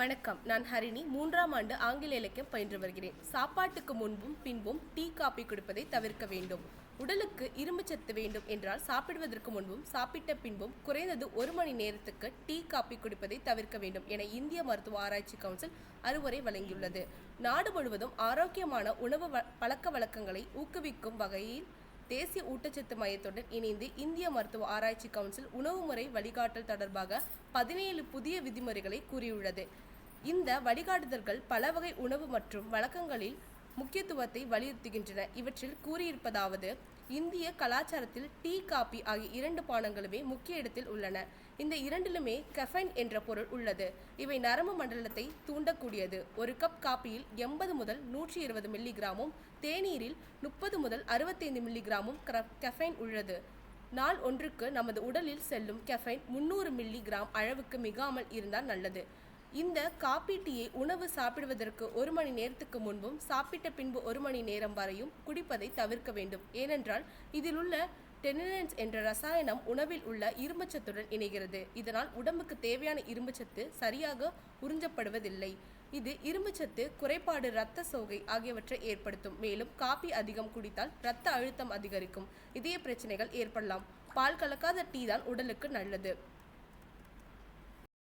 வணக்கம். நான் ஹரிணி. மூன்றாம் ஆண்டு ஆங்கில இலக்கியம் பயின்று வருகிறேன். சாப்பாட்டுக்கு முன்பும் பின்பும் டீ காபி குடிப்பதை தவிர்க்க வேண்டும். உடலுக்கு இரும்புச்சத்து வேண்டும் என்றால் சாப்பிடுவதற்கு முன்பும் சாப்பிட்ட பின்பும் குறைந்தது ஒரு மணி நேரத்துக்கு டீ காபி குடிப்பதை தவிர்க்க வேண்டும் என இந்திய மருத்துவ ஆராய்ச்சி கவுன்சில் அறிவுரை வழங்கியுள்ளது. நாடு முழுவதும் ஆரோக்கியமான உணவு வ- பழக்க வழக்கங்களை ஊக்குவிக்கும் வகையில் தேசிய ஊட்டச்சத்து மையத்துடன் இணைந்து இந்திய மருத்துவ ஆராய்ச்சி கவுன்சில் உணவுமுறை வழிகாட்டல் தொடர்பாக பதினேழு புதிய விதிமுறைகளை கூறியுள்ளது. இந்த வழிகாட்டுதல்கள் பல வகை உணவு மற்றும் வழக்கங்களில் முக்கியத்துவத்தை வலியுறுத்துகின்றன. இவற்றில் கூறியிருப்பதாவது இந்திய கலாச்சாரத்தில் டீ காபி ஆகிய இரண்டு பானங்களுமே முக்கிய இடத்தில் உள்ளன. இந்த இரண்டிலுமே கெஃபைன் என்ற பொருள் உள்ளது. இவை நரம்பு மண்டலத்தை தூண்டக்கூடியது. ஒரு கப் காப்பியில் எண்பது முதல் நூற்றி இருபது மில்லிகிராமும் தேநீரில் முப்பது முதல் அறுபத்தைந்து மில்லிகிராமும் கெஃபைன் உள்ளது. நாள் ஒன்றுக்கு நமது உடலில் செல்லும் கெஃபைன் முந்நூறு மில்லிகிராம் அளவுக்கு மிகாமல் இருந்தால் நல்லது. இந்த காபி டீயை உணவு சாப்பிடுவதற்கு ஒரு மணி நேரத்துக்கு முன்பும் சாப்பிட்ட பின்பு ஒரு மணி நேரம் வரையும் குடிப்பதை தவிர்க்க வேண்டும். ஏனென்றால் இதில் உள்ள டெனினன்ஸ் என்ற ரசாயனம் உணவில் உள்ள இரும்புச்சத்துடன் இணைகிறது. இதனால் உடம்புக்கு தேவையான இரும்புச்சத்து சரியாக உறிஞ்சப்படுவதில்லை. இது இரும்புச்சத்து குறைபாடு இரத்த சோகை ஆகியவற்றை ஏற்படுத்தும். மேலும் காபி அதிகம் குடித்தால் இரத்த அழுத்தம் அதிகரிக்கும். இதய பிரச்சனைகள் ஏற்படலாம். பால் கலக்காத டீ தான் உடலுக்கு நல்லது.